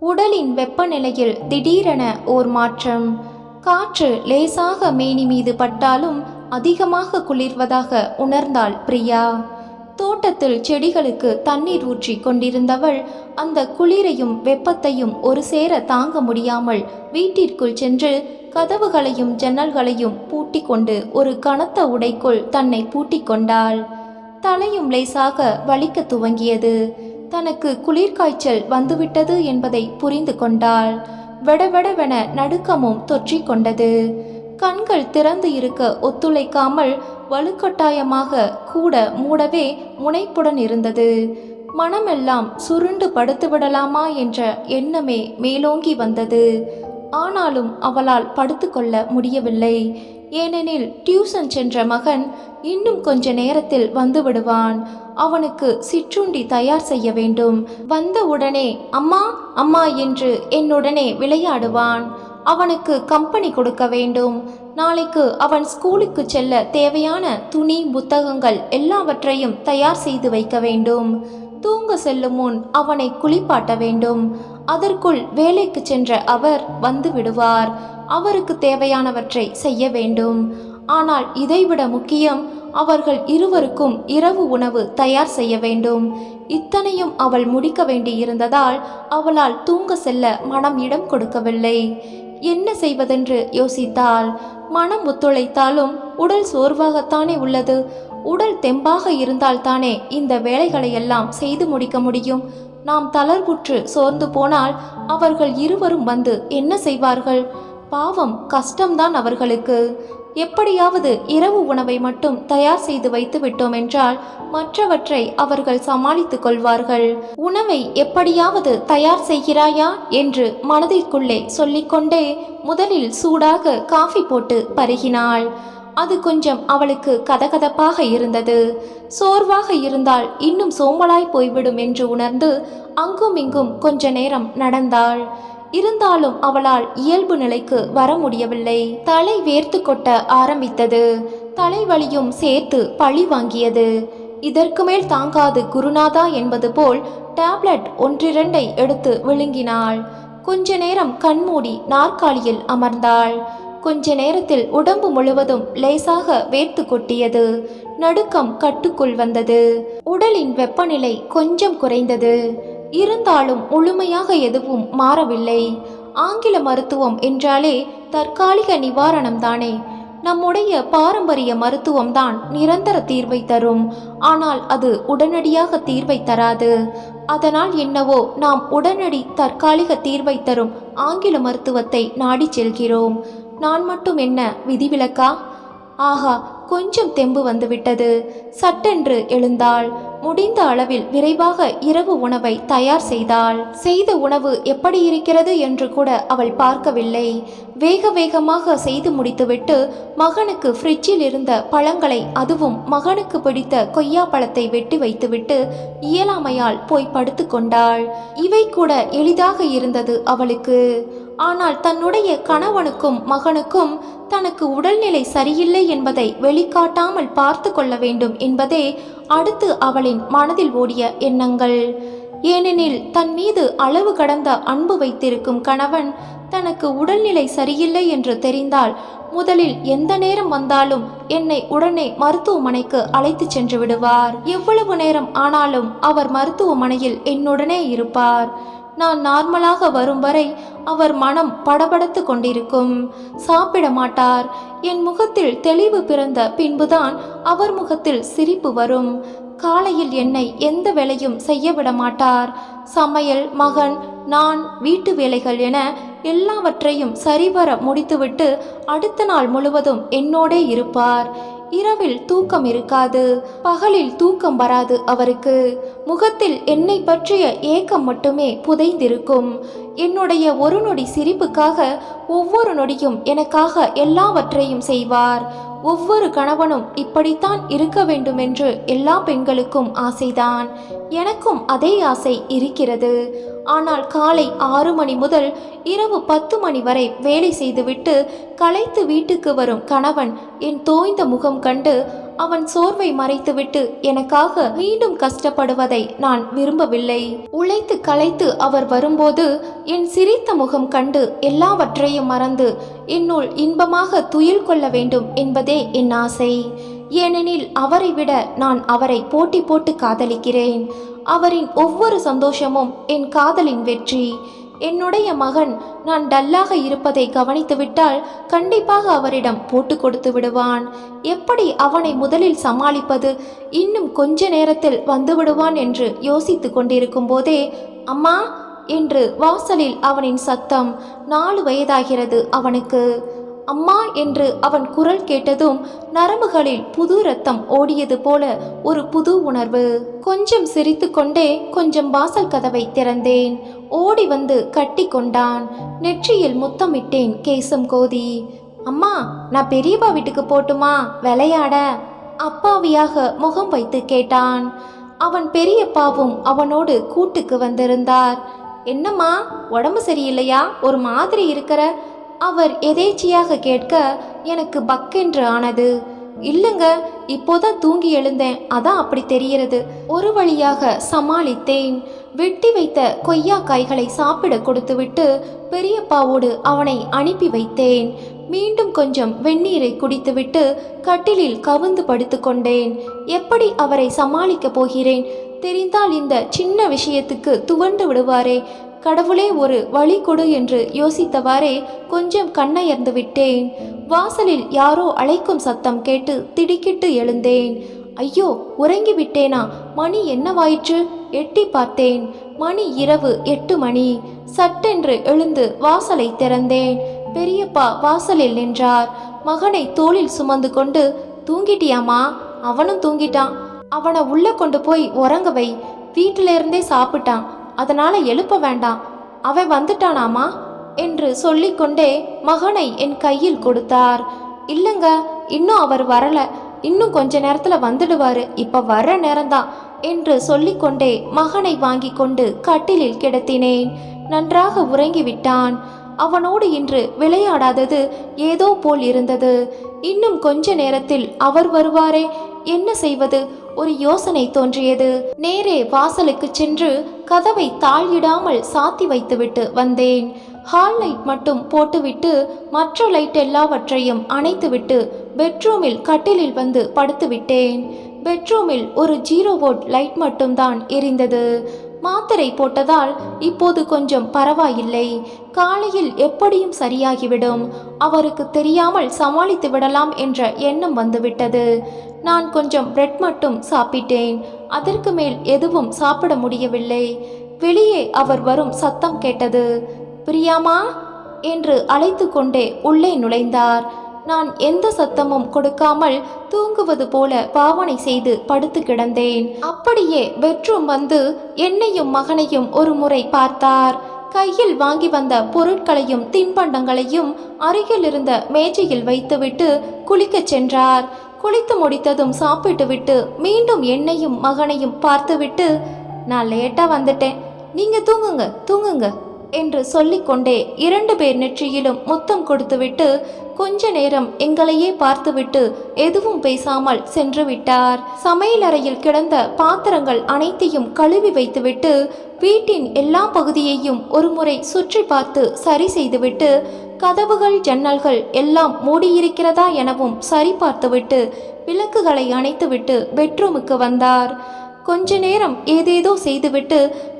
உடலின் வெப்பநிலையில் திடீரென ஓர் மாற்றம். காற்று லேசாக மேனி மீது பட்டாலும் அதிகமாக குளிர்வதாக உணர்ந்தாள் பிரியா. தோட்டத்தில் செடிகளுக்கு தண்ணீர் ஊற்றி கொண்டிருந்தவள் அந்த குளிரையும் வெப்பத்தையும் ஒரு சேர தாங்க முடியாமல் வீட்டிற்குள் சென்று கதவுகளையும் ஜன்னல்களையும் பூட்டி கொண்டு ஒரு கனத்த உடைக்குள் தன்னை பூட்டிக் கொண்டாள். தலையும் லேசாக வலிக்க துவங்கியது. தனக்கு குளிர்காய்ச்சல் வந்துவிட்டது என்பதை புரிந்து கொண்டாள். வெடவெடவென நடுக்கமும் தொற்றிக் கொண்டது. கண்கள் திறந்து இருக்க ஒத்துழைக்காமல் வலுக்கட்டாயமாக கூட மூடவே முனைப்புடன் இருந்தது. மனமெல்லாம் சுருண்டு படுத்துவிடலாமா என்ற எண்ணமே மேலோங்கி வந்தது. ஆனாலும் அவளால் படுத்துக்கொள்ள முடியவில்லை. ஏனெனில் டியூசன் சென்ற மகன் இன்னும் கொஞ்ச நேரத்தில் வந்து விடுவான். அவனுக்கு சிற்றுண்டி தயார் செய்ய வேண்டும். வந்த உடனே அம்மா அம்மா என்று என்னுடனே விளையாடுவான். அவனுக்கு கம்பெனி கொடுக்க வேண்டும். நாளைக்கு அவன் ஸ்கூலுக்கு செல்ல தேவையான துணி புத்தகங்கள் எல்லாவற்றையும் தயார் செய்து வைக்க வேண்டும். தூங்க செல்லும் முன் அவனை குளிப்பாட்ட வேண்டும். அதற்குள் வேலைக்கு சென்ற அவர் வந்து விடுவார். அவருக்கு தேவையானவற்றை செய்ய வேண்டும். ஆனால் இதைவிட முக்கியம் அவர்கள் இருவருக்கும் இரவு உணவு தயார் செய்ய வேண்டும். இத்தனையும் அவள் முடிக்க வேண்டியிருந்ததால் அவளால் தூங்க செல்ல மனம் இடம் கொடுக்கவில்லை. என்ன செய்வதென்று யோசித்தாள். மனம் ஒத்துழைத்தாலும் உடல் சோர்வாகத்தானே உள்ளது. உடல் தெம்பாக இருந்தால்தானே இந்த வேலைகளை எல்லாம் செய்து முடிக்க முடியும். நாம் தளர்வுற்று சோர்ந்து போனால் அவர்கள் இருவரும் வந்து என்ன செய்வார்கள்? பாவம் கஷ்டம்தான் அவர்களுக்கு. எப்படியாவது இரவு உணவை மட்டும் தயார் செய்து வைத்து விட்டோம் என்றால் மற்றவற்றை அவர்கள் சமாளித்துக் கொள்வார்கள். உணவை எப்படியாவது தயார் செய்கிறாயா என்று மனதிற்குள்ளே சொல்லிக்கொண்டே முதலில் சூடாக காஃபி போட்டு பருகினாள். அது கொஞ்சம் அவளுக்கு கதகதப்பாக இருந்தது. சோர்வாக இருந்தால் இன்னும் சோம்பலாய் போய்விடும் என்று உணர்ந்து அங்கும் இங்கும் கொஞ்ச நேரம் நடந்தாள். இருந்தாலும் அவளால் இயல்பு நிலைக்கு வர முடியவில்லை. தலை வேர்த்து கொட்ட ஆரம்பித்தது. தலைவலியும் சேர்த்து பழி வாங்கியது. இதற்கு மேல் தாங்காது குருநாதா என்பது போல் டேப்லெட் ஒன்றிரண்டை எடுத்து விழுங்கினாள். கொஞ்ச நேரம் கண்மூடி நாற்காலியில் அமர்ந்தாள். கொஞ்ச நேரத்தில் உடம்பு முழுவதும் லேசாக வேர்த்து கொட்டியது. நடுக்கம் கட்டுக்குள் வந்தது. உடலின் வெப்பநிலை கொஞ்சம் குறைந்தது. இருந்தாலும் முழுமையாக எதுவும் மாறவில்லை. ஆங்கில மருத்துவம் என்றாலே தற்காலிக நிவாரணம் தானே. நம்முடைய பாரம்பரிய மருத்துவம்தான் நிரந்தர தீர்வை தரும். ஆனால் அது உடனடியாக தீர்வை தராது. அதனால் என்னவோ நாம் உடனடி தற்காலிக தீர்வை தரும் ஆங்கில மருத்துவத்தை நாடிச் செல்கிறோம். நான் மட்டும் என்ன விதிவிலக்கா? ஆஹா கொஞ்சம் தெம்பு வந்துவிட்டது. சட்டென்று எழுந்தாள். முடிந்த அளவில் விரைவாக இரவு உணவை தயார் செய்தாள். செய்த உணவு எப்படி இருக்கிறது என்று கூட அவள் பார்க்கவில்லை. வேக வேகமாக செய்து முடித்துவிட்டு மகனுக்கு ஃப்ரிட்ஜில் இருந்த பழங்களை அதுவும் மகனுக்கு பிடித்த கொய்யா பழத்தை வெட்டி வைத்துவிட்டு இயலாமையால் போய் படுத்துக்கொண்டாள் இவை கூட எளிதாக இருந்தது அவளுக்கு. ஆனால் தன்னுடைய கணவனுக்கும் மகனுக்கும் தனக்கு உடல்நிலை சரியில்லை என்பதை வெளிக்காட்டாமல் பார்த்து கொள்ள வேண்டும் என்பதே அடுத்து அவளின் மனதில் ஓடிய எண்ணங்கள். ஏனெனில் தன் மீது அளவு கடந்த அன்பு வைத்திருக்கும் கணவன் தனக்கு உடல்நிலை சரியில்லை என்று தெரிந்தால் முதலில் எந்த நேரம் வந்தாலும் என்னை உடனே மருத்துவமனைக்கு அழைத்து சென்று விடுவார். எவ்வளவு நேரம் ஆனாலும் அவர் மருத்துவமனையில் என்னுடனே இருப்பார். நான் நார்மலாக வரும் வரை அவர் மனம் படபடத்து கொண்டிருக்கும். சாப்பிட மாட்டார். என் முகத்தில் தெளிவு பிறந்த பின்புதான் அவர் முகத்தில் சிரிப்பு வரும். காலையில் என்னை எந்த வேலையும் செய்ய விட மாட்டார். சமையல் மகன் நான் வீட்டு வேலைகள் என எல்லாவற்றையும் சரிவர முடித்துவிட்டு அடுத்த நாள் முழுவதும் என்னோடே இருப்பார். இரவில் தூக்கம் இருக்காது. பகலில் தூக்கம் வராது அவருக்கு. முகத்தில் என்னை பற்றிய ஏக்கம் மட்டுமே புதைந்திருக்கும். என்னுடைய ஒரு நொடி சிரிப்புக்காக ஒவ்வொரு நொடியும் எனக்காக எல்லாவற்றையும் செய்வார். ஒவ்வொரு கணவனும் இப்படித்தான் இருக்க வேண்டுமென்று எல்லா பெண்களுக்கும் ஆசைதான். எனக்கும் அதே ஆசை இருக்கிறது. ஆனால் காலை ஆறு மணி முதல் இரவு பத்து மணி வரை வேலை செய்துவிட்டு களைத்து வீட்டுக்கு வரும் கணவன் என் தோய்ந்த முகம் கண்டு அவன் சோர்வை மறைத்துவிட்டு எனக்காக மீண்டும் கஷ்டப்படுவதை நான் விரும்பவில்லை. உழைத்து களைத்து அவர் வரும்போது என் சிரித்த முகம் கண்டு எல்லாவற்றையும் மறந்து என்னுள் இன்பமாக துயில் கொள்ள வேண்டும் என்பதே என் ஆசை. ஏனெனில் அவரை விட நான் அவரை போட்டி போட்டு காதலிக்கிறேன். அவரின் ஒவ்வொரு சந்தோஷமும் என் காதலின் வெற்றி. என்னுடைய மகன் நான் டல்லாக இருப்பதை கவனித்துவிட்டால் கண்டிப்பாக அவரிடம் போட்டு கொடுத்து விடுவான். எப்படி அவனை முதலில் சமாளிப்பது? இன்னும் கொஞ்ச நேரத்தில் வந்துவிடுவான் என்று யோசித்து கொண்டிருக்கும் போதே அம்மா என்று வாசலில் அவனின் சத்தம் நாலு வயதாகிறது அவனுக்கு. அம்மா என்று அவன் குரல் கேட்டதும் நரம்புகளில் புது ரத்தம் ஓடியது போல ஒரு புது உணர்வு. கொஞ்சம் சிரித்துக்கொண்டே கொஞ்சம் வாசல் கதவை திறந்தேன். ஓடி வந்து கட்டி கொண்டான் நெற்றியில் முத்தமிட்டேன் கேசம் கோதி. அம்மா நான் பெரியப்பா வீட்டுக்கு போட்டுமா? விளையாட? அப்பாவியாக முகம் வைத்து கேட்டான். அவன் பெரியப்பாவும் அவனோடு கூட்டுக்கு வந்திருந்தார். என்னம்மா உடம்பு சரியில்லையா? ஒரு மாதிரி இருக்கிற? அவர் எதேச்சியாக கேட்க எனக்கு பக்கென்று ஆனது. இல்லைங்க இப்போதான் தூங்கி எழுந்தேன். அதான் அப்படி தெரிகிறது. ஒரு வழியாக சமாளித்தேன். வெட்டி வைத்த கொய்யா காய்களை சாப்பிட கொடுத்துவிட்டு பெரியப்பாவோடு அவனை அனுப்பி வைத்தேன். மீண்டும் கொஞ்சம் வெந்நீரை குடித்துவிட்டு கட்டிலில் கவுந்து படுத்துக்கொண்டேன் எப்படி அவரை சமாளிக்கப் போகிறேன்? தெரிந்தால் இந்த சின்ன விஷயத்துக்கு துவண்டு விடுவாரே. கடவுளே ஒரு வழி கொடு என்று யோசித்தவாறே கொஞ்சம் கண்ணயர்ந்து விட்டேன். வாசலில் யாரோ அழைக்கும் சத்தம் கேட்டு திடுக்கிட்டு எழுந்தேன். ஐயோ உறங்கி விட்டேனா மணி என்னவாயிற்று? எட்டி பார்த்தேன். மணி இரவு எட்டு மணி. சட்டென்று எழுந்து வாசலை திறந்தேன். பெரியப்பா வாசலில் நின்றார். மகனை தோளில் சுமந்து கொண்டு தூங்கிட்டியாமா அவனும் தூங்கிட்டான். அவனை உள்ள கொண்டு போய் உறங்க வை. வீட்டில இருந்தே சாப்பிட்டான். அதனால எழுப்ப வேண்டாம். அவன் வந்துட்டானாமா என்று சொல்லிக்கொண்டே மகனை என் கையில் கொடுத்தார். இல்லைங்க இன்னும் அவர் வரல. இன்னும் கொஞ்ச நேரத்துல வந்துடுவாரு. இப்ப வர்ற நேரம்தான். என்று சொல்லிக்கொண்டே மகனை வாங்கி கொண்டு கட்டிலில் கிடத்தினேன். நன்றாக உறங்கிவிட்டான். அவனோடு இன்று விளையாடாதது ஏதோ போல் இருந்தது. இன்னும் கொஞ்ச நேரத்தில் அவர் வருவாரே? என்ன செய்வது? ஒரு யோசனை தோன்றியது. நேரே வாசலுக்கு சென்று கதவை தாழிடாமல் சாத்தி வைத்துவிட்டு வந்தேன். ஹால் லைட் மட்டும் போட்டுவிட்டு மற்ற லைட் எல்லாவற்றையும் அணைத்துவிட்டு பெட்ரூமில் கட்டிலில் வந்து படுத்துவிட்டேன். பெட்ரூமில் ஒரு ஜீரோ வோட் லைட் மட்டும்தான் எரிந்தது. மாத்திரை போட்டதால் இப்போது கொஞ்சம் பரவாயில்லை. காலையில் எப்படியும் சரியாகிவிடும். அவருக்கு தெரியாமல் சமாளித்து விடலாம் என்ற எண்ணம் வந்துவிட்டது. நான் கொஞ்சம் பிரெட் மட்டும் சாப்பிட்டேன். அதற்கு மேல் எதுவும் சாப்பிட முடியவில்லை. வெளியே அவர் வரும் சத்தம் கேட்டது. பிரியாமா? என்று அழைத்து கொண்டே உள்ளே நுழைந்தார். நான் எந்த சத்தமும் கொடுக்காமல் தூங்குவது போல பாவனை செய்து படுத்து கிடந்தேன். அப்படியே பெட்ரூம் வந்து என்னையும் மகனையும் ஒரு முறை பார்த்தார். கையில் வாங்கி வந்த பொருட்களையும் தின்பண்டங்களையும் அருகில் இருந்த மேஜையில் வைத்துவிட்டு குளிக்கச் சென்றார். குளித்து முடித்ததும் சாப்பிட்டுவிட்டு மீண்டும் என்னையும் மகனையும் பார்த்துவிட்டு நான் லேட்டா வந்துட்டேன். நீங்க தூங்குங்க தூங்குங்க என்று சொல்லிக்கொண்டே இரண்டு பேர் நெற்றியிலும் முத்தம் கொடுத்துவிட்டு கொஞ்ச நேரம் எங்களையே பார்த்துவிட்டு எதுவும் பேசாமல் சென்று விட்டார். சமையலறையில் கிடந்த பாத்திரங்கள் அனைத்தையும் கழுவி வைத்துவிட்டு வீட்டின் எல்லா பகுதியையும் ஒருமுறை சுற்றி பார்த்து சரி செய்துவிட்டு கதவுகள் ஜன்னல்கள் எல்லாம் மூடியிருக்கிறதா எனவும் சரி பார்த்துவிட்டு விளக்குகளை அணைத்துவிட்டு பெட்ரூமுக்கு வந்தார். கொஞ்ச நேரம் ஏதேதோ செய்துவிட்டு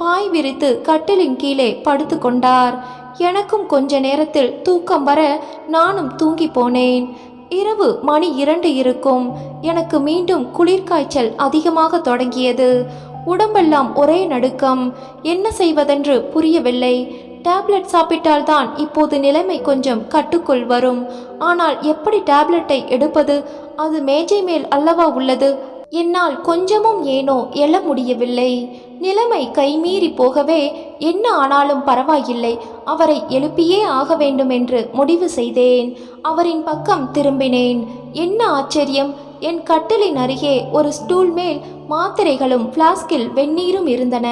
பாய் விரித்து கட்டிலின் கீழே படுத்து கொண்டார் எனக்கும் கொஞ்ச நேரத்தில் தூக்கம் வர நானும் தூங்கி போனேன். இரவு மணி இரண்டு இருக்கும். எனக்கு மீண்டும் குளிர்காய்ச்சல் அதிகமாக தொடங்கியது. உடம்பெல்லாம் ஒரே நடுக்கம். என்ன செய்வதென்று புரியவில்லை. டேப்லெட் சாப்பிட்டால்தான் இப்போது நிலைமை கொஞ்சம் கட்டுக்குள் வரும். ஆனால் எப்படி டேப்லெட்டை எடுப்பது? அது மேஜை மேல் அல்லவா உள்ளது? என்னால் கொஞ்சமும் ஏனோ எழ முடியவில்லை. நிலைமை கைமீறி போகவே என்ன ஆனாலும் பரவாயில்லை. அவரை எழுப்பியே ஆக வேண்டும் என்று முடிவு செய்தேன். அவரின் பக்கம் திரும்பினேன். என்ன ஆச்சரியம்! என் கட்டிலின் அருகே ஒரு ஸ்டூல் மேல் மாத்திரைகளும் பிளாஸ்கில் வெந்நீரும் இருந்தன.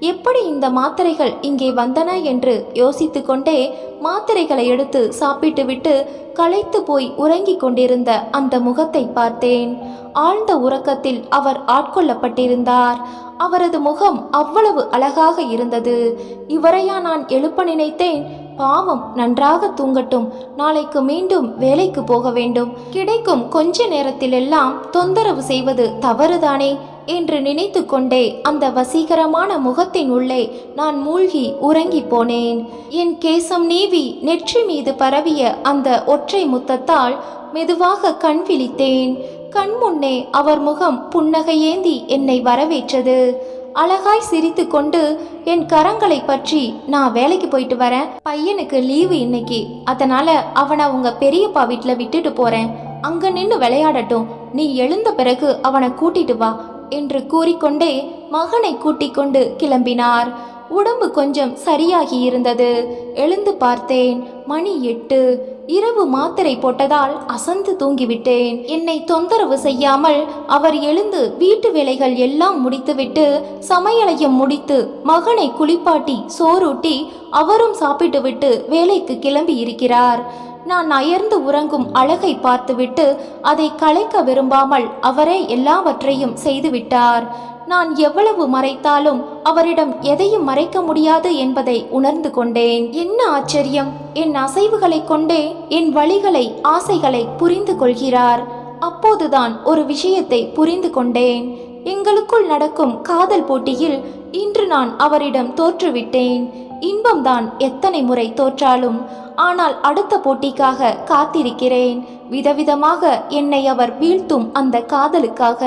எப்படி இந்த மாத்திரைகள் இங்கே வந்தன என்று யோசித்து கொண்டே மாத்திரைகளை எடுத்து சாப்பிட்டுவிட்டு களைத்து போய் உறங்கிக் கொண்டிருந்த அந்த முகத்தை பார்த்தேன். ஆழ்ந்த உறக்கத்தில் அவர் ஆட்கொள்ளப்பட்டிருந்தார். அவரது முகம் அவ்வளவு அழகாக இருந்தது. இவரையா நான் எழுப்ப நினைத்தேன். பாவம் நன்றாக தூங்கட்டும். நாளைக்கு மீண்டும் வேலைக்கு போக வேண்டும். கிடைக்கும் கொஞ்ச நேரத்திலெல்லாம் தொந்தரவு செய்வது தவறுதானே? என்று நினைத்து கொண்டே அந்த வசீகரமான முகத்தின் உள்ளே நான் மூழ்கி உறங்கி போனேன். என் கேசம் நீவி நெற்றி மீது பரவிய அந்த ஒற்றை முத்தத்தால் மெதுவாக கண் விழித்தேன். கண் முன்னே அவர் முகம் புன்னகையேந்தி என்னை வரவேற்றது. அழகாய் சிரித்து கொண்டு என் கரங்களை பற்றி நான் வேலைக்கு போயிட்டு வரேன். பையனுக்கு லீவு இன்னைக்கு. அதனால அவனை உங்க பெரியப்பா வீட்டில் விட்டுட்டு போறேன். அங்க நின்று விளையாடட்டும். நீ எழுந்த பிறகு அவனை கூட்டிட்டு வா. என்று கூறிக்கொண்டே மகனை கூட்டிக் கொண்டு கிளம்பினார். உடம்பு கொஞ்சம் சரியாகி இருந்தது எழுந்து பார்த்தேன். மணி எட்டு. இரவு மாத்திரை போட்டதால் அசந்து தூங்கிவிட்டேன். என்னை தொந்தரவு செய்யாமல் அவர் எழுந்து வீட்டு வேலைகள் எல்லாம் முடித்துவிட்டு சமையலையும் முடித்து மகனை குளிப்பாட்டி சோறூட்டி அவரும் சாப்பிட்டுவிட்டு வேலைக்கு கிளம்பி இருக்கிறார் நான் அயர்ந்து உறங்கும் அழகை பார்த்துவிட்டு அதை கலைக்க விரும்பாமல் அவரே எல்லாவற்றையும் செய்துவிட்டார். நான் எவ்வளவு மறைத்தாலும் அவரிடம் எதையும் மறைக்க முடியாது என்பதை உணர்ந்து கொண்டேன். என்ன ஆச்சரியம்? என் அசைவுகளை கொண்டே என் வழிகளை ஆசைகளை புரிந்து கொள்கிறார். அப்போதுதான் ஒரு விஷயத்தை புரிந்து கொண்டேன். எங்களுக்குள் நடக்கும் காதல் போட்டியில் இன்று நான் அவரிடம் தோற்றுவிட்டேன். இன்பம்தான் எத்தனை முறை தோற்றாலும் ஆனால் அடுத்த போட்டிக்காக காத்திருக்கிறேன். விதவிதமாக என்னை அவர் வீழ்த்தும் அந்த காதலுக்காக.